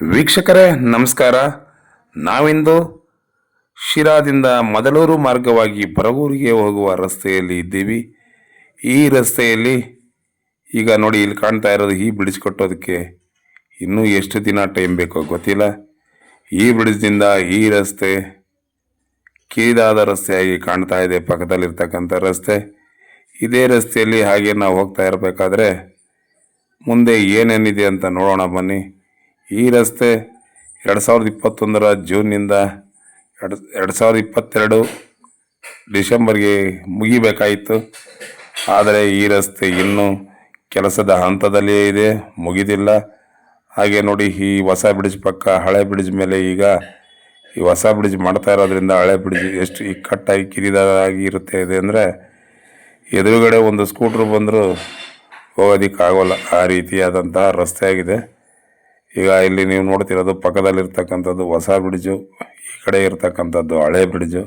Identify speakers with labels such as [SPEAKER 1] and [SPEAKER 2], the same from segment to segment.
[SPEAKER 1] ವೀಕ್ಷಕರೇ, ನಮಸ್ಕಾರ. ನಾವಿಂದು ಶಿರಾದಿಂದ ಮದಲೂರು ಮಾರ್ಗವಾಗಿ ಬರಗೂರಿಗೆ ಹೋಗುವ ರಸ್ತೆಯಲ್ಲಿ ಇದ್ದೀವಿ. ಈ ರಸ್ತೆಯಲ್ಲಿ ಈಗ ನೋಡಿ ಇಲ್ಲಿ ಕಾಣ್ತಾ ಇರೋದು ಈ ಬ್ರಿಡ್ಜ್ ಕಟ್ಟೋದಕ್ಕೆ ಇನ್ನೂ ಎಷ್ಟು ದಿನ ಟೈಮ್ ಬೇಕೋ ಗೊತ್ತಿಲ್ಲ. ಈ ಬ್ರಿಡ್ಜ್ನಿಂದ ಈ ರಸ್ತೆ ಕಿರಿದಾದ ರಸ್ತೆಯಾಗಿ ಕಾಣ್ತಾ ಇದೆ, ಪಕ್ಕದಲ್ಲಿರ್ತಕ್ಕಂಥ ರಸ್ತೆ. ಇದೇ ರಸ್ತೆಯಲ್ಲಿ ಹಾಗೆ ನಾವು ಹೋಗ್ತಾ ಇರಬೇಕಾದ್ರೆ ಮುಂದೆ ಏನೇನಿದೆ ಅಂತ ನೋಡೋಣ ಬನ್ನಿ. ಈ ರಸ್ತೆ ಎರಡು ಸಾವಿರದ ಇಪ್ಪತ್ತೊಂದರ ಜೂನ್ನಿಂದ ಎರಡು ಎರಡು ಸಾವಿರದ ಇಪ್ಪತ್ತೆರಡು ಡಿಸೆಂಬರ್ಗೆ ಮುಗಿಬೇಕಾಯಿತು. ಆದರೆ ಈ ರಸ್ತೆ ಇನ್ನೂ ಕೆಲಸದ ಹಂತದಲ್ಲಿಯೇ ಇದೆ, ಮುಗಿದಿಲ್ಲ. ಹಾಗೆ ನೋಡಿ, ಈ ಹೊಸ ಬ್ರಿಡ್ಜ್ ಪಕ್ಕ ಹಳೆ ಬ್ರಿಡ್ಜ್ ಮೇಲೆ ಈಗ ಈ ಹೊಸ ಬ್ರಿಡ್ಜ್ ಮಾಡ್ತಾ ಇರೋದ್ರಿಂದ ಹಳೆ ಬ್ರಿಡ್ಜ್ ಎಷ್ಟು ಇಕ್ಕಟ್ಟಾಗಿ ಕಿರಿದಾಗಿ ಇರುತ್ತೆ ಇದೆ ಅಂದರೆ, ಎದುರುಗಡೆ ಒಂದು ಸ್ಕೂಟ್ರ್ ಬಂದರೂ ಹೋಗೋದಕ್ಕಾಗೋಲ್ಲ. ಆ ರೀತಿಯಾದಂತಹ ರಸ್ತೆ ಆಗಿದೆ. ಈಗ ಇಲ್ಲಿ ನೀವು ನೋಡ್ತಿರೋದು ಪಕ್ಕದಲ್ಲಿರ್ತಕ್ಕಂಥದ್ದು ಹೊಸ ಬ್ರಿಡ್ಜು, ಈ ಕಡೆ ಇರ್ತಕ್ಕಂಥದ್ದು ಹಳೆ ಬ್ರಿಡ್ಜು.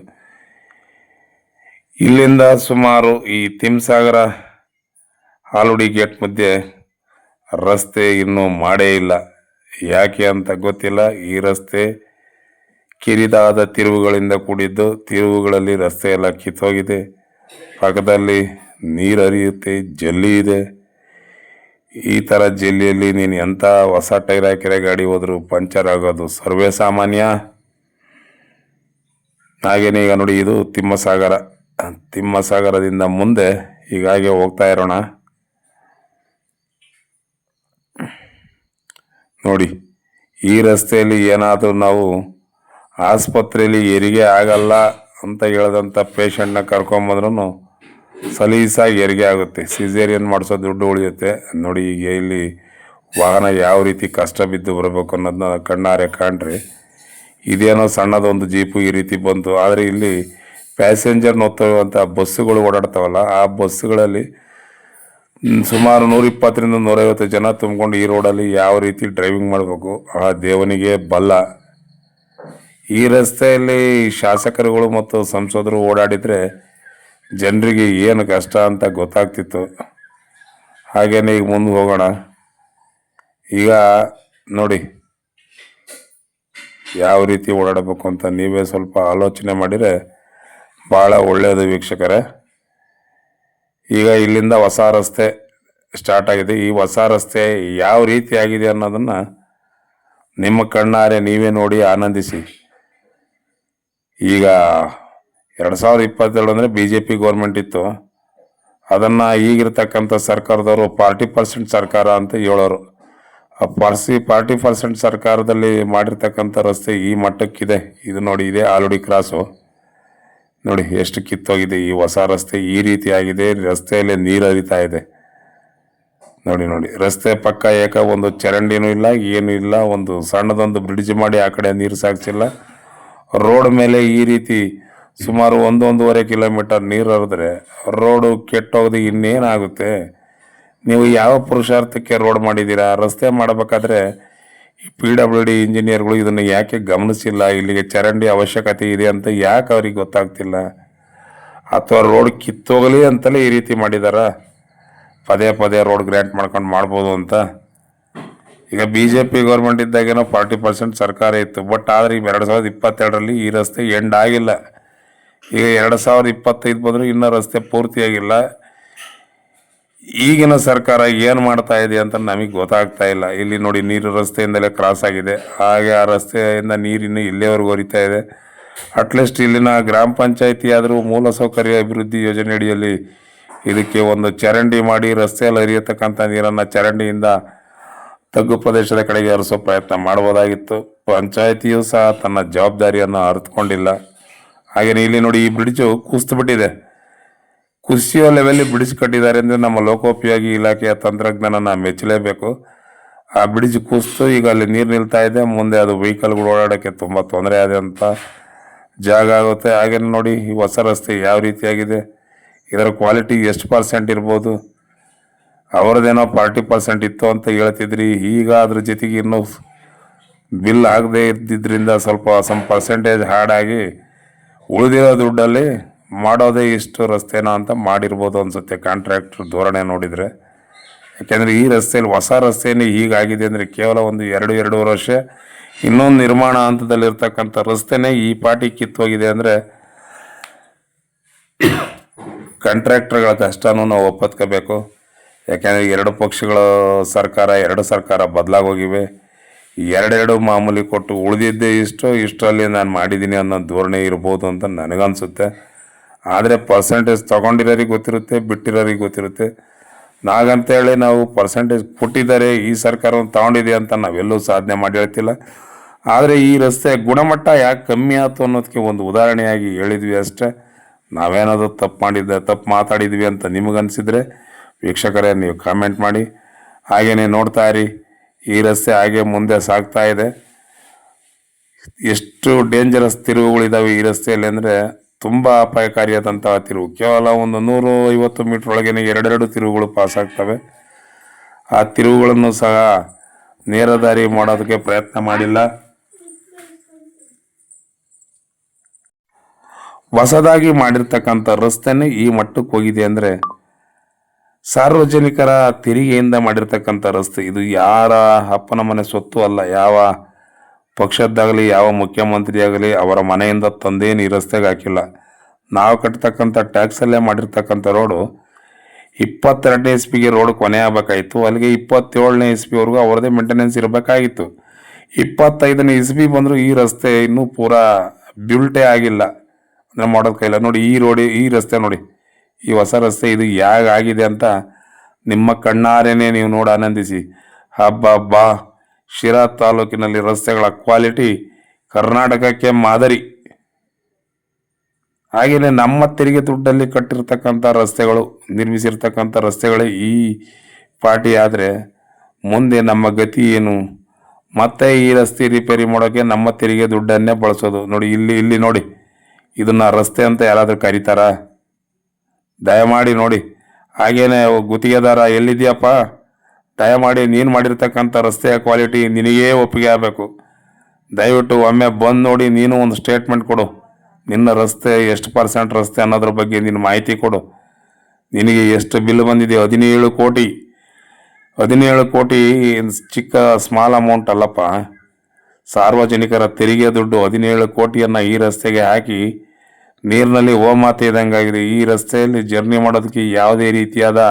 [SPEAKER 1] ಇಲ್ಲಿಂದ ಸುಮಾರು ಈ ತಿಮ್ಸಾಗರ ಹಾಲುಡಿ ಗೇಟ್ ಮಧ್ಯೆ ರಸ್ತೆ ಇನ್ನೂ ಮಾಡೇ ಇಲ್ಲ. ಯಾಕೆ ಅಂತ ಗೊತ್ತಿಲ್ಲ. ಈ ರಸ್ತೆ ಕಿರಿದಾದ ತಿರುವುಗಳಿಂದ ಕೂಡಿದ್ದು, ತಿರುವುಗಳಲ್ಲಿ ರಸ್ತೆ ಎಲ್ಲ ಕಿತ್ತೋಗಿದೆ. ಪಕ್ಕದಲ್ಲಿ ನೀರು ಹರಿಯುತ್ತೆ, ಜಲ್ಲಿ ಇದೆ. ಈ ಥರ ಜಿಲ್ಲೆಯಲ್ಲಿ ನೀನು ಎಂಥ ಹೊಸ ಟೈರ್ ಹಾಕಿರೋ ಗಾಡಿ ಹೋದರೂ ಪಂಚರ್ ಆಗೋದು ಸರ್ವೇ ಸಾಮಾನ್ಯ? ಹಾಗೇನೆ ಈಗ ನೋಡಿ, ಇದು ತಿಮ್ಮಸಾಗರ. ತಿಮ್ಮಸಾಗರದಿಂದ ಮುಂದೆ ಹೀಗಾಗೆ ಹೋಗ್ತಾ ಇರೋಣ. ನೋಡಿ, ಈ ರಸ್ತೆಯಲ್ಲಿ ಏನಾದರೂ ನಾವು ಆಸ್ಪತ್ರೆಯಲ್ಲಿ ಹೆರಿಗೆ ಆಗಲ್ಲ ಅಂತ ಹೇಳಿದಂಥ ಪೇಷಂಟ್ನ ಕರ್ಕೊಂಬಂದ್ರೂ ಸಲೀಸಾಗಿ ಹೆರಿಗೆ ಆಗುತ್ತೆ. ಸಿಸೇರಿಯನ್ ಮಾಡಿಸೋ ದುಡ್ಡು ಉಳಿಯುತ್ತೆ. ನೋಡಿ, ಈಗ ಇಲ್ಲಿ ವಾಹನ ಯಾವ ರೀತಿ ಕಷ್ಟ ಬಿದ್ದು ಬರಬೇಕು ಅನ್ನೋದನ್ನ ಕಣ್ಣಾರೆ ಕಾಣ್ರಿ. ಇದೇನೋ ಸಣ್ಣದೊಂದು ಜೀಪು ಈ ರೀತಿ ಬಂತು. ಆದರೆ ಇಲ್ಲಿ ಪ್ಯಾಸೆಂಜರ್ನ ಹೊತ್ತೊಯ್ಯುವಂಥ ಬಸ್ಸುಗಳು ಓಡಾಡ್ತಾವಲ್ಲ, ಆ ಬಸ್ಸುಗಳಲ್ಲಿ ಸುಮಾರು ನೂರಿಪ್ಪತ್ತರಿಂದ ನೂರೈವತ್ತು ಜನ ತುಂಬಿಕೊಂಡು ಈ ರೋಡಲ್ಲಿ ಯಾವ ರೀತಿ ಡ್ರೈವಿಂಗ್ ಮಾಡಬೇಕು. ಆ ದೇವನಿಗೆ ಬಲ್ಲ. ಈ ರಸ್ತೆಯಲ್ಲಿ ಶಾಸಕರುಗಳು ಮತ್ತು ಸಂಸದರು ಓಡಾಡಿದರೆ ಜನರಿಗೆ ಏನು ಕಷ್ಟ ಅಂತ ಗೊತ್ತಾಗ್ತಿತ್ತು. ಹಾಗೇನೆ ಈಗ ಮುಂದೆ ಹೋಗೋಣ. ಈಗ ನೋಡಿ, ಯಾವ ರೀತಿ ಓಡಾಡಬೇಕು ಅಂತ ನೀವೇ ಸ್ವಲ್ಪ ಆಲೋಚನೆ ಮಾಡಿದರೆ ಭಾಳ ಒಳ್ಳೆಯದು ವೀಕ್ಷಕರೇ. ಈಗ ಇಲ್ಲಿಂದ ಹೊಸ ರಸ್ತೆ ಸ್ಟಾರ್ಟ್ ಆಗಿದೆ. ಈ ಹೊಸ ರಸ್ತೆ ಯಾವ ರೀತಿ ಆಗಿದೆ ಅನ್ನೋದನ್ನು ನಿಮ್ಮ ಕಣ್ಣಾರೆ ನೀವೇ ನೋಡಿ ಆನಂದಿಸಿ. ಈಗ ಎರಡು ಸಾವಿರದ ಇಪ್ಪತ್ತೆರಡು ಅಂದರೆ ಬಿ ಜೆ ಪಿ ಗೌರ್ಮೆಂಟ್ ಇತ್ತು. ಅದನ್ನು ಈಗಿರ್ತಕ್ಕಂಥ ಸರ್ಕಾರದವರು ಫಾರ್ಟಿ ಪರ್ಸೆಂಟ್ ಸರ್ಕಾರ ಅಂತ ಹೇಳೋರು. ಆ ಪರ್ಸಿ ಫಾರ್ಟಿ ಪರ್ಸೆಂಟ್ ಸರ್ಕಾರದಲ್ಲಿ ಮಾಡಿರ್ತಕ್ಕಂಥ ರಸ್ತೆ ಈ ಮಟ್ಟಕ್ಕಿದೆ. ಇದು ನೋಡಿ, ಇದೆ ಆಲ್ರೆಡಿ ಕ್ರಾಸು ನೋಡಿ, ಎಷ್ಟು ಕಿತ್ತೋಗಿದೆ. ಈ ಹೊಸ ರಸ್ತೆ ಈ ರೀತಿ ಆಗಿದೆ ರಸ್ತೆಯಲ್ಲಿ ನೀರು ಹರಿತಾ ಇದೆ. ನೋಡಿ ನೋಡಿ, ರಸ್ತೆ ಪಕ್ಕ ಏಕ ಒಂದು ಚರಂಡಿನೂ ಇಲ್ಲ, ಏನೂ ಇಲ್ಲ. ಒಂದು ಸಣ್ಣದೊಂದು ಬ್ರಿಡ್ಜ್ ಮಾಡಿ ಆ ಕಡೆ ನೀರು ಸಾಗಿಸಿಲ್ಲ ರೋಡ್ ಮೇಲೆ ಈ ರೀತಿ ಸುಮಾರು ಒಂದು ಒಂದೂವರೆ ಕಿಲೋಮೀಟರ್ ನೀರು ಹರಿದ್ರೆ ರೋಡು ಕೆಟ್ಟೋಗದೆ ಇನ್ನೇನಾಗುತ್ತೆ? ನೀವು ಯಾವ ಪುರುಷಾರ್ಥಕ್ಕೆ ರೋಡ್ ಮಾಡಿದ್ದೀರಾ? ರಸ್ತೆ ಮಾಡಬೇಕಾದ್ರೆ ಈ ಪಿ ಡಬ್ಲ್ಯೂ ಡಿ ಇಂಜಿನಿಯರ್ಗಳು ಇದನ್ನು ಯಾಕೆ ಗಮನಿಸಿಲ್ಲ? ಇಲ್ಲಿಗೆ ಚರಂಡಿ ಅವಶ್ಯಕತೆ ಇದೆ ಅಂತ ಯಾಕೆ ಅವ್ರಿಗೆ ಗೊತ್ತಾಗ್ತಿಲ್ಲ? ಅಥವಾ ರೋಡ್ ಕಿತ್ತೋಗಲಿ ಅಂತಲೇ ಈ ರೀತಿ ಮಾಡಿದಾರ? ಪದೇ ಪದೇ ರೋಡ್ ಗ್ರ್ಯಾಂಟ್ ಮಾಡ್ಕೊಂಡು ಮಾಡ್ಬೋದು ಅಂತ. ಈಗ ಬಿ ಜೆ ಪಿ ಗೌರ್ಮೆಂಟ್ ಇದ್ದಾಗೇನೋ ಫಾರ್ಟಿ ಪರ್ಸೆಂಟ್ ಸರ್ಕಾರ ಇತ್ತು. ಬಟ್ ಆದರೆ ಈಗ ಎರಡು ಸಾವಿರದ ಇಪ್ಪತ್ತೆರಡರಲ್ಲಿ ಈ ರಸ್ತೆ ಎಂಡ್ ಆಗಿಲ್ಲ. ಈಗ ಎರಡು ಸಾವಿರದ ಇಪ್ಪತ್ತೈದು ಬಂದರೂ ಇನ್ನೂ ರಸ್ತೆ ಪೂರ್ತಿಯಾಗಿಲ್ಲ. ಈಗಿನ ಸರ್ಕಾರ ಏನು ಮಾಡ್ತಾ ಇದೆ ಅಂತ ನಮಗೆ ಗೊತ್ತಾಗ್ತಾ ಇಲ್ಲ. ಇಲ್ಲಿ ನೋಡಿ ನೀರು ರಸ್ತೆಯಿಂದಲೇ ಕ್ರಾಸ್ ಆಗಿದೆ. ಹಾಗೆ ಆ ರಸ್ತೆಯಿಂದ ನೀರಿನ್ನು ಇಲ್ಲಿಯವರೆಗೂ ಹರಿತಾ ಇದೆ. ಅಟ್ಲೀಸ್ಟ್ ಇಲ್ಲಿನ ಗ್ರಾಮ ಪಂಚಾಯತಿ ಆದರೂ ಮೂಲಸೌಕರ್ಯ ಅಭಿವೃದ್ಧಿ ಯೋಜನೆ ಅಡಿಯಲ್ಲಿ ಇದಕ್ಕೆ ಒಂದು ಚರಂಡಿ ಮಾಡಿ ರಸ್ತೆಯಲ್ಲಿ ಹರಿಯತಕ್ಕಂಥ ನೀರನ್ನು ಚರಂಡಿಯಿಂದ ತಗ್ಗು ಪ್ರದೇಶದ ಕಡೆಗೆ ಹರಿಸೋ ಪ್ರಯತ್ನ ಮಾಡ್ಬೋದಾಗಿತ್ತು ಪಂಚಾಯತಿಯು ಸಹ ತನ್ನ ಜವಾಬ್ದಾರಿಯನ್ನು ಅರಿತುಕೊಂಡಿಲ್ಲ. ಹಾಗೆಯೇ ಇಲ್ಲಿ ನೋಡಿ ಈ ಬ್ರಿಡ್ಜು ಕುಸಿದು ಬಿಟ್ಟಿದೆ ಕುಸಿಯೋ ಲೆವೆಲ್ಲಿ ಬ್ರಿಡ್ಜ್ ಕಟ್ಟಿದ್ದಾರೆ ಅಂದರೆ ನಮ್ಮ ಲೋಕೋಪಯೋಗಿ ಇಲಾಖೆಯ ತಂತ್ರಜ್ಞಾನನ ಮೆಚ್ಚಲೇಬೇಕು. ಆ ಬ್ರಿಡ್ಜ್ ಕುಸಿತು ಈಗ ಅಲ್ಲಿ ನೀರು ನಿಲ್ತಾ ಇದೆ. ಮುಂದೆ ಅದು ವೆಹಿಕಲ್ಗಳು ಓಡಾಡೋಕ್ಕೆ ತುಂಬ ತೊಂದರೆ ಆದಂಥ ಜಾಗ ಆಗುತ್ತೆ. ಹಾಗೆ ನೋಡಿ ಈ ಹೊಸ ರಸ್ತೆ ಯಾವ ರೀತಿಯಾಗಿದೆ. ಇದರ ಕ್ವಾಲಿಟಿ ಎಷ್ಟು ಪರ್ಸೆಂಟ್ ಇರ್ಬೋದು? ಅವರದ್ದೇನೋ ಫಾರ್ಟಿ ಪರ್ಸೆಂಟ್ ಇತ್ತು ಅಂತ ಹೇಳ್ತಿದ್ರಿ. ಈಗ ಅದ್ರ ಜೊತೆಗೆ ಇನ್ನೂ ಬಿಲ್ ಆಗದೆ ಇದ್ದಿದ್ದರಿಂದ ಸ್ವಲ್ಪ ಸಮ್ ಪರ್ಸೆಂಟೇಜ್ ಹಾಡಾಗಿ ಉಳಿದಿರೋ ದುಡ್ಡಲ್ಲಿ ಮಾಡೋದೇ ಇಷ್ಟು ರಸ್ತೆನ ಅಂತ ಮಾಡಿರ್ಬೋದು ಅನಿಸುತ್ತೆ ಕಾಂಟ್ರಾಕ್ಟ್ರ್ ಧೋರಣೆ ನೋಡಿದರೆ. ಯಾಕೆಂದರೆ ಈ ರಸ್ತೆಯಲ್ಲಿ ಹೊಸ ರಸ್ತೆಯೇ ಹೀಗಾಗಿದೆ ಅಂದರೆ ಕೇವಲ ಒಂದು ಎರಡು, ಎರಡೂವರೆ ವರ್ಷ ಇನ್ನೊಂದು ನಿರ್ಮಾಣ ಹಂತದಲ್ಲಿರ್ತಕ್ಕಂಥ ರಸ್ತೆನೇ ಈ ಪಾಟಿ ಕಿತ್ತೋಗಿದೆ ಅಂದರೆ ಕಾಂಟ್ರಾಕ್ಟರ್ಗಳ ಕಷ್ಟನೂ ನಾವು ಒಪ್ಪತ್ಕೋಬೇಕು. ಯಾಕೆಂದರೆ ಎರಡು ಪಕ್ಷಗಳ ಸರ್ಕಾರ, ಎರಡು ಸರ್ಕಾರ ಬದಲಾಗೋಗಿವೆ. ಎರಡೆರಡು ಮಾಮೂಲಿ ಕೊಟ್ಟು ಉಳಿದಿದ್ದೇ ಇಷ್ಟು ಇಷ್ಟರಲ್ಲಿ ನಾನು ಮಾಡಿದ್ದೀನಿ ಅನ್ನೋ ಧೋರಣೆ ಇರ್ಬೋದು ಅಂತ ನನಗನ್ಸುತ್ತೆ. ಆದರೆ ಪರ್ಸೆಂಟೇಜ್ ತೊಗೊಂಡಿರೋರಿಗೆ ಗೊತ್ತಿರುತ್ತೆ, ಬಿಟ್ಟಿರೋರಿಗೆ ಗೊತ್ತಿರುತ್ತೆ. ನಾಗಂತೇಳಿ ನಾವು ಪರ್ಸೆಂಟೇಜ್ ಕೊಟ್ಟಿದ್ದಾರೆ, ಈ ಸರ್ಕಾರವನ್ನು ತಗೊಂಡಿದೆ ಅಂತ ನಾವೆಲ್ಲೂ ಸಾಧನೆ ಮಾಡಿ ಹೇಳ್ತಿಲ್ಲ. ಆದರೆ ಈ ರಸ್ತೆ ಗುಣಮಟ್ಟ ಯಾಕೆ ಕಮ್ಮಿ ಆಯ್ತು ಅನ್ನೋದಕ್ಕೆ ಒಂದು ಉದಾಹರಣೆಯಾಗಿ ಹೇಳಿದ್ವಿ ಅಷ್ಟೇ. ನಾವೇನಾದರೂ ತಪ್ಪು ಮಾಡಿದ್ದೆ, ತಪ್ಪು ಮಾತಾಡಿದ್ವಿ ಅಂತ ನಿಮಗನ್ಸಿದ್ರೆ, ವೀಕ್ಷಕರೇ, ನೀವು ಕಾಮೆಂಟ್ ಮಾಡಿ. ಹಾಗೆಯೇ ನೋಡ್ತಾ ಇರಿ. ಈ ರಸ್ತೆ ಹಾಗೆ ಮುಂದೆ ಸಾಗ್ತಾ ಇದೆ. ಎಷ್ಟು ಡೇಂಜರಸ್ ತಿರುವುಗಳಿದ್ದಾವೆ ಈ ರಸ್ತೆಯಲ್ಲಿ ಅಂದರೆ ತುಂಬ ಅಪಾಯಕಾರಿಯಾದಂತಹ ತಿರುವು. ಕೇವಲ ಒಂದು ನೂರು ಐವತ್ತು ಮೀಟರ್ ಒಳಗೇನೆ ಎರಡೆರಡು ತಿರುವುಗಳು ಪಾಸ್ ಆಗ್ತವೆ. ಆ ತಿರುವುಗಳನ್ನು ಸಹ ನೇರ ದಾರಿ ಮಾಡೋದಕ್ಕೆ ಪ್ರಯತ್ನ ಮಾಡಿಲ್ಲ. ಹೊಸದಾಗಿ ಮಾಡಿರ್ತಕ್ಕಂಥ ರಸ್ತೆನೇ ಈ ಮಟ್ಟಕ್ಕೆ ಹೋಗಿದೆ ಅಂದರೆ ಸಾರ್ವಜನಿಕರ ತೆರಿಗೆಯಿಂದ ಮಾಡಿರ್ತಕ್ಕಂಥ ರಸ್ತೆ. ಇದು ಯಾರ ಅಪ್ಪನ ಮನೆ ಸೊತ್ತು ಅಲ್ಲ. ಯಾವ ಪಕ್ಷದ್ದಾಗಲಿ, ಯಾವ ಮುಖ್ಯಮಂತ್ರಿ ಆಗಲಿ ಅವರ ಮನೆಯಿಂದ ತಂದೇನು ಈ ರಸ್ತೆಗೆ ಹಾಕಿಲ್ಲ. ನಾವು ಕಟ್ತಕ್ಕಂಥ ಟ್ಯಾಕ್ಸಲ್ಲೇ ಮಾಡಿರ್ತಕ್ಕಂಥ ರೋಡು ಇಪ್ಪತ್ತೆರಡನೇ ಎಸ್ ಪಿಗೆ ರೋಡ್ ಕೊನೆ ಆಗಬೇಕಾಯಿತು. ಅಲ್ಲಿಗೆ ಇಪ್ಪತ್ತೇಳನೇ ಎಸ್ ಪಿವರೆಗೂ ಅವರದೇ ಮೇಂಟೆನೆನ್ಸ್ ಇರಬೇಕಾಗಿತ್ತು. ಇಪ್ಪತ್ತೈದನೇ ಪಿ ಬಂದರೂ ಈ ರಸ್ತೆ ಇನ್ನೂ ಪೂರಾ ಬ್ಯುಲ್ಟೇ ಆಗಿಲ್ಲ. ಅಂದರೆ ಮಾಡೋದು ಕೈಲ. ನೋಡಿ ಈ ರೋಡಿ ಈ ರಸ್ತೆ ನೋಡಿ. ಈ ಹೊಸ ರಸ್ತೆ ಇದು ಯಾಗ ಆಗಿದೆ ಅಂತ ನಿಮ್ಮ ಕಣ್ಣಾರೇನೆ ನೀವು ನೋಡಿ ಆನಂದಿಸಿ. ಹಬ್ಬ ಹಬ್ಬ, ಶಿರಾ ತಾಲೂಕಿನಲ್ಲಿ ರಸ್ತೆಗಳ ಕ್ವಾಲಿಟಿ ಕರ್ನಾಟಕಕ್ಕೆ ಮಾದರಿ. ಹಾಗೆಯೇ ನಮ್ಮ ತೆರಿಗೆ ದುಡ್ಡಲ್ಲಿ ಕಟ್ಟಿರ್ತಕ್ಕಂಥ ರಸ್ತೆಗಳು, ನಿರ್ಮಿಸಿರ್ತಕ್ಕಂಥ ರಸ್ತೆಗಳೇ ಈ ಪಾರ್ಟಿ. ಆದರೆ ಮುಂದೆ ನಮ್ಮ ಗತಿ ಏನು? ಮತ್ತೆ ಈ ರಸ್ತೆ ರಿಪೇರಿ ಮಾಡೋಕ್ಕೆ ನಮ್ಮ ತೆರಿಗೆ ದುಡ್ಡನ್ನೇ ಬಳಸೋದು. ನೋಡಿ, ಇಲ್ಲಿ ಇಲ್ಲಿ ನೋಡಿ. ಇದನ್ನು ರಸ್ತೆ ಅಂತ ಯಾರಾದರೂ ಕರೀತಾರಾ? ದಯಮಾಡಿ ನೋಡಿ. ಹಾಗೇನೆ ಗುತ್ತಿಗೆದಾರ ಎಲ್ಲಿದೆಯಪ್ಪ? ದಯಮಾಡಿ ನೀನು ಮಾಡಿರ್ತಕ್ಕಂಥ ರಸ್ತೆಯ ಕ್ವಾಲಿಟಿ ನಿನಗೇ ಒಪ್ಪಿಗೆ ಆಗಬೇಕು. ದಯವಿಟ್ಟು ಒಮ್ಮೆ ಬಂದು ನೋಡಿ ನೀನು ಒಂದು ಸ್ಟೇಟ್ಮೆಂಟ್ ಕೊಡು. ನಿನ್ನ ರಸ್ತೆ ಎಷ್ಟು ಪರ್ಸೆಂಟ್ ರಸ್ತೆ ಅನ್ನೋದ್ರ ಬಗ್ಗೆ ನಿನ್ನ ಮಾಹಿತಿ ಕೊಡು. ನಿನಗೆ ಎಷ್ಟು ಬಿಲ್ ಬಂದಿದೆ? ಹದಿನೇಳು ಕೋಟಿ. ಹದಿನೇಳು ಕೋಟಿ ಚಿಕ್ಕ ಸ್ಮಾಲ್ ಅಮೌಂಟ್ ಅಲ್ಲಪ್ಪ. ಸಾರ್ವಜನಿಕರ ತೆರಿಗೆ ದುಡ್ಡು ಹದಿನೇಳು ಕೋಟಿಯನ್ನು ಈ ರಸ್ತೆಗೆ ಹಾಕಿ ನೀರಿನಲ್ಲಿ ಹೋಮಾತೆ ಇದ್ದಂಗಾಗಿದೆ. ಈ ರಸ್ತೆಯಲ್ಲಿ ಜರ್ನಿ ಮಾಡೋದಕ್ಕೆ ಯಾವುದೇ ರೀತಿಯಾದ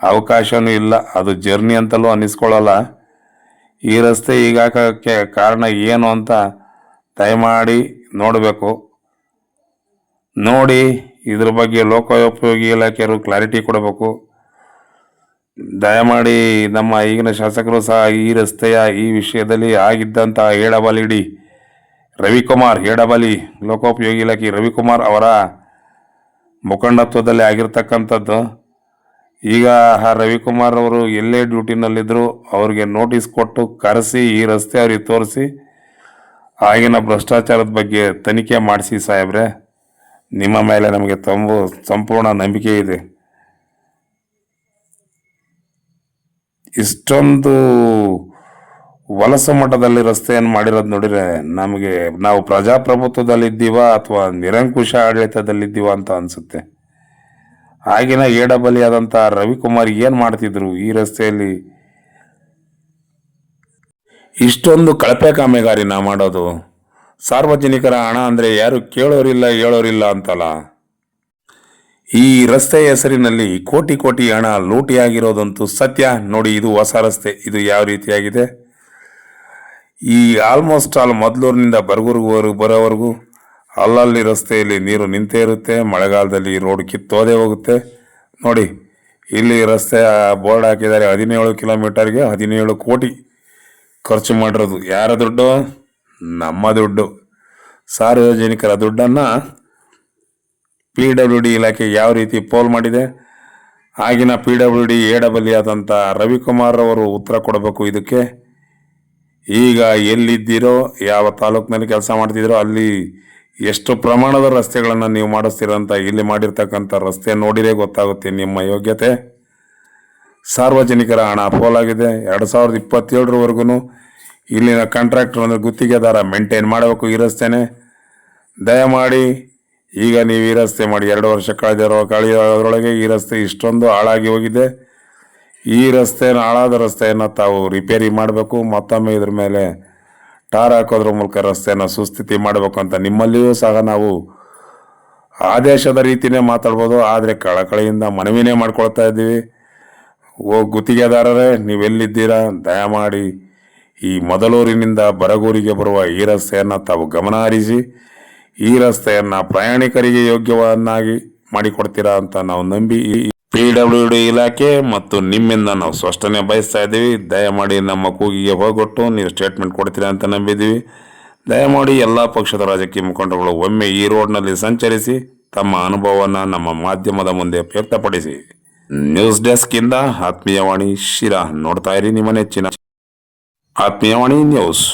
[SPEAKER 1] ಅವಕಾಶವೂ ಇಲ್ಲ. ಅದು ಜರ್ನಿ ಅಂತಲೂ ಅನ್ನಿಸ್ಕೊಳ್ಳಲ್ಲ. ಈ ರಸ್ತೆ ಈಗಾಕಕ್ಕೆ ಕಾರಣ ಏನು ಅಂತ ದಯಮಾಡಿ ನೋಡಬೇಕು. ನೋಡಿ, ಇದ್ರ ಬಗ್ಗೆ ಲೋಕೋಪಯೋಗಿ ಇಲಾಖೆಯವರು ಕ್ಲಾರಿಟಿ ಕೊಡಬೇಕು. ದಯಮಾಡಿ ನಮ್ಮ ಈಗಿನ ಶಾಸಕರು ಸಹ ಈ ರಸ್ತೆಯ ಈ ವಿಷಯದಲ್ಲಿ ಆಗಿದ್ದಂತಹ ಏಡಬಲಿಡಿ ರವಿಕುಮಾರ್ ಹೇಡಬಲಿ ಲೋಕೋಪಯೋಗಿ ಇಲಾಖೆ ರವಿಕುಮಾರ್ ಅವರ ಮುಖಂಡತ್ವದಲ್ಲಿ ಆಗಿರ್ತಕ್ಕಂಥದ್ದು. ಈಗ ಆ ರವಿಕುಮಾರ್ ಅವರು ಎಲ್ಲೇ ಡ್ಯೂಟಿನಲ್ಲಿದ್ದರು ಅವ್ರಿಗೆ ನೋಟಿಸ್ ಕೊಟ್ಟು ಕರೆಸಿ ಈ ರಸ್ತೆ ಅವ್ರಿಗೆ ತೋರಿಸಿ ಆಗಿನ ಭ್ರಷ್ಟಾಚಾರದ ಬಗ್ಗೆ ತನಿಖೆ ಮಾಡಿಸಿ ಸಾಹೇಬ್ರೆ. ನಿಮ್ಮ ಮೇಲೆ ನಮಗೆ ತಂಬು, ಸಂಪೂರ್ಣ ನಂಬಿಕೆ ಇದೆ. ಇಷ್ಟೊಂದು ವಲಸು ಮಟ್ಟದಲ್ಲಿ ರಸ್ತೆಯನ್ನು ಮಾಡಿರೋದು ನೋಡಿದ್ರೆ ನಮಗೆ ನಾವು ಪ್ರಜಾಪ್ರಭುತ್ವದಲ್ಲಿದ್ದೀವ ಅಥವಾ ನಿರಂಕುಶ ಆಡಳಿತದಲ್ಲಿದ್ದೀವ ಅಂತ ಅನಿಸುತ್ತೆ. ಆಗಿನ ಏಡಬಲಿಯಾದಂಥ ರವಿಕುಮಾರ್ ಏನು ಮಾಡ್ತಿದ್ರು ಈ ರಸ್ತೆಯಲ್ಲಿ? ಇಷ್ಟೊಂದು ಕಳಪೆ ಕಾಮಗಾರಿನ ಮಾಡೋದು. ಸಾರ್ವಜನಿಕರ ಹಣ ಅಂದರೆ ಯಾರು ಕೇಳೋರಿಲ್ಲ, ಹೇಳೋರಿಲ್ಲ ಅಂತಲ್ಲ. ಈ ರಸ್ತೆ ಹೆಸರಿನಲ್ಲಿ ಕೋಟಿ ಕೋಟಿ ಹಣ ಲೂಟಿಯಾಗಿರೋದಂತೂ ಸತ್ಯ. ನೋಡಿ, ಇದು ಹೊಸ ರಸ್ತೆ. ಇದು ಯಾವ ರೀತಿಯಾಗಿದೆ? ಈ ಆಲ್ಮೋಸ್ಟ್ ಆಲ್ ಮೊದಲೂರಿನಿಂದ ಬರಗೂರ್ವರೆಗೂ ಬರೋವರೆಗೂ ಅಲ್ಲಲ್ಲಿ ರಸ್ತೆಯಲ್ಲಿ ನೀರು ನಿಂತೇ ಇರುತ್ತೆ, ಮಳೆಗಾಲದಲ್ಲಿ ರೋಡ್ ಕಿತ್ತೋದೇ ಹೋಗುತ್ತೆ. ನೋಡಿ, ಇಲ್ಲಿ ರಸ್ತೆ ಬೋರ್ಡ್ ಹಾಕಿದ್ದಾರೆ ಹದಿನೇಳು ಕಿಲೋಮೀಟರ್ಗೆ ಹದಿನೇಳು ಕೋಟಿ ಖರ್ಚು ಮಾಡಿರೋದು. ಯಾರ ದುಡ್ಡು? ನಮ್ಮ ದುಡ್ಡು. ಸಾರ್ವಜನಿಕರ ದುಡ್ಡನ್ನು ಪಿ ಡಬ್ಲ್ಯೂ ಡಿ ಇಲಾಖೆ ಯಾವ ರೀತಿ ಪೋಲ್ ಮಾಡಿದೆ? ಆಗಿನ P W D A double ಆದಂಥ ರವಿಕುಮಾರ್ ಅವರು ಉತ್ತರ ಕೊಡಬೇಕು ಇದಕ್ಕೆ. ಈಗ ಎಲ್ಲಿದ್ದೀರೋ, ಯಾವ ತಾಲೂಕಿನಲ್ಲಿ ಕೆಲಸ ಮಾಡ್ತಿದ್ದೀರೋ, ಅಲ್ಲಿ ಎಷ್ಟು ಪ್ರಮಾಣದ ರಸ್ತೆಗಳನ್ನು ನೀವು ಮಾಡಿಸ್ತೀರ ಅಂತ ಇಲ್ಲಿ ಮಾಡಿರ್ತಕ್ಕಂಥ ರಸ್ತೆ ನೋಡಿರೇ ಗೊತ್ತಾಗುತ್ತೆ ನಿಮ್ಮ ಯೋಗ್ಯತೆ. ಸಾರ್ವಜನಿಕರ ಹಣ ಪೋಲಾಗಿದೆ ಎರಡು ಸಾವಿರದ ಇಪ್ಪತ್ತೇಳರವರೆಗೂ ಇಲ್ಲಿನ ಕಾಂಟ್ರಾಕ್ಟರ್ ಅಂದರೆ ಗುತ್ತಿಗೆದಾರ ಮೇಂಟೈನ್ ಮಾಡಬೇಕು ಈ ರಸ್ತೆನೇ. ದಯಮಾಡಿ, ಈಗ ನೀವು ಈ ರಸ್ತೆ ಮಾಡಿ ಎರಡು ವರ್ಷ ಕಳೆದಿರೋ, ಕಳೆಯೋದ್ರೊಳಗೆ ಈ ರಸ್ತೆ ಇಷ್ಟೊಂದು ಹಾಳಾಗಿ ಹೋಗಿದೆ. ಈ ರಸ್ತೆನ, ಹಾಳಾದ ರಸ್ತೆಯನ್ನು ತಾವು ರಿಪೇರಿ ಮಾಡಬೇಕು, ಮತ್ತೊಮ್ಮೆ ಇದ್ರ ಮೇಲೆ ಟಾರ್ ಹಾಕೋದ್ರ ಮೂಲಕ ರಸ್ತೆಯನ್ನು ಸುಸ್ಥಿತಿ ಮಾಡಬೇಕು ಅಂತ ನಿಮ್ಮಲ್ಲಿಯೂ ಸಹ ನಾವು ಆದೇಶದ ರೀತಿನೇ ಮಾತಾಡ್ಬೋದು. ಆದರೆ ಕಳಕಳಿಯಿಂದ ಮನವಿನೇ ಮಾಡ್ಕೊಳ್ತಾ ಇದ್ದೀವಿ. ಓ ಗುತ್ತಿಗೆದಾರರೇ ನೀವೆಲ್ಲಿದ್ದೀರಾ ದಯಮಾಡಿ ಈ ಮೊದಲೂರಿನಿಂದ ಬರಗೂರಿಗೆ ಬರುವ ಈ ರಸ್ತೆಯನ್ನು ತಾವು ಗಮನ ಹರಿಸಿ, ಈ ರಸ್ತೆಯನ್ನು ಪ್ರಯಾಣಿಕರಿಗೆ ಯೋಗ್ಯವನ್ನಾಗಿ ಮಾಡಿಕೊಡ್ತೀರಾ ಅಂತ ನಾವು ನಂಬಿ ಪಿ ಡಬ್ಲ್ಯೂ ಡಿ ಇಲಾಖೆ ಮತ್ತು ನಿಮ್ಮಿಂದ ನಾವು ಸ್ಪಷ್ಟನೆ ಬಯಸ್ತಾ ಇದ್ದೀವಿ. ದಯಮಾಡಿ ನಮ್ಮ ಕೂಗಿಗೆ ಹೋಗೊಟ್ಟು ನೀವು ಸ್ಟೇಟ್ಮೆಂಟ್ ಕೊಡ್ತೀರಾ ಅಂತ ನಂಬಿದ್ದೀವಿ. ದಯಮಾಡಿ ಎಲ್ಲ ಪಕ್ಷದ ರಾಜಕೀಯ ಮುಖಂಡರುಗಳು ಒಮ್ಮೆ ಈ ರೋಡ್ನಲ್ಲಿ ಸಂಚರಿಸಿ ತಮ್ಮ ಅನುಭವವನ್ನು ನಮ್ಮ ಮಾಧ್ಯಮದ ಮುಂದೆ ವ್ಯಕ್ತಪಡಿಸಿ. ನ್ಯೂಸ್ ಡೆಸ್ಕ್ ಇಂದ ಆತ್ಮೀಯವಾಣಿ ಶಿರಾ ನೋಡ್ತಾ ಇರಿ ನಿಮ್ಮ ನೆಚ್ಚಿನ. ಆತ್ಮೀಯವಾಣಿ ನ್ಯೂಸ್.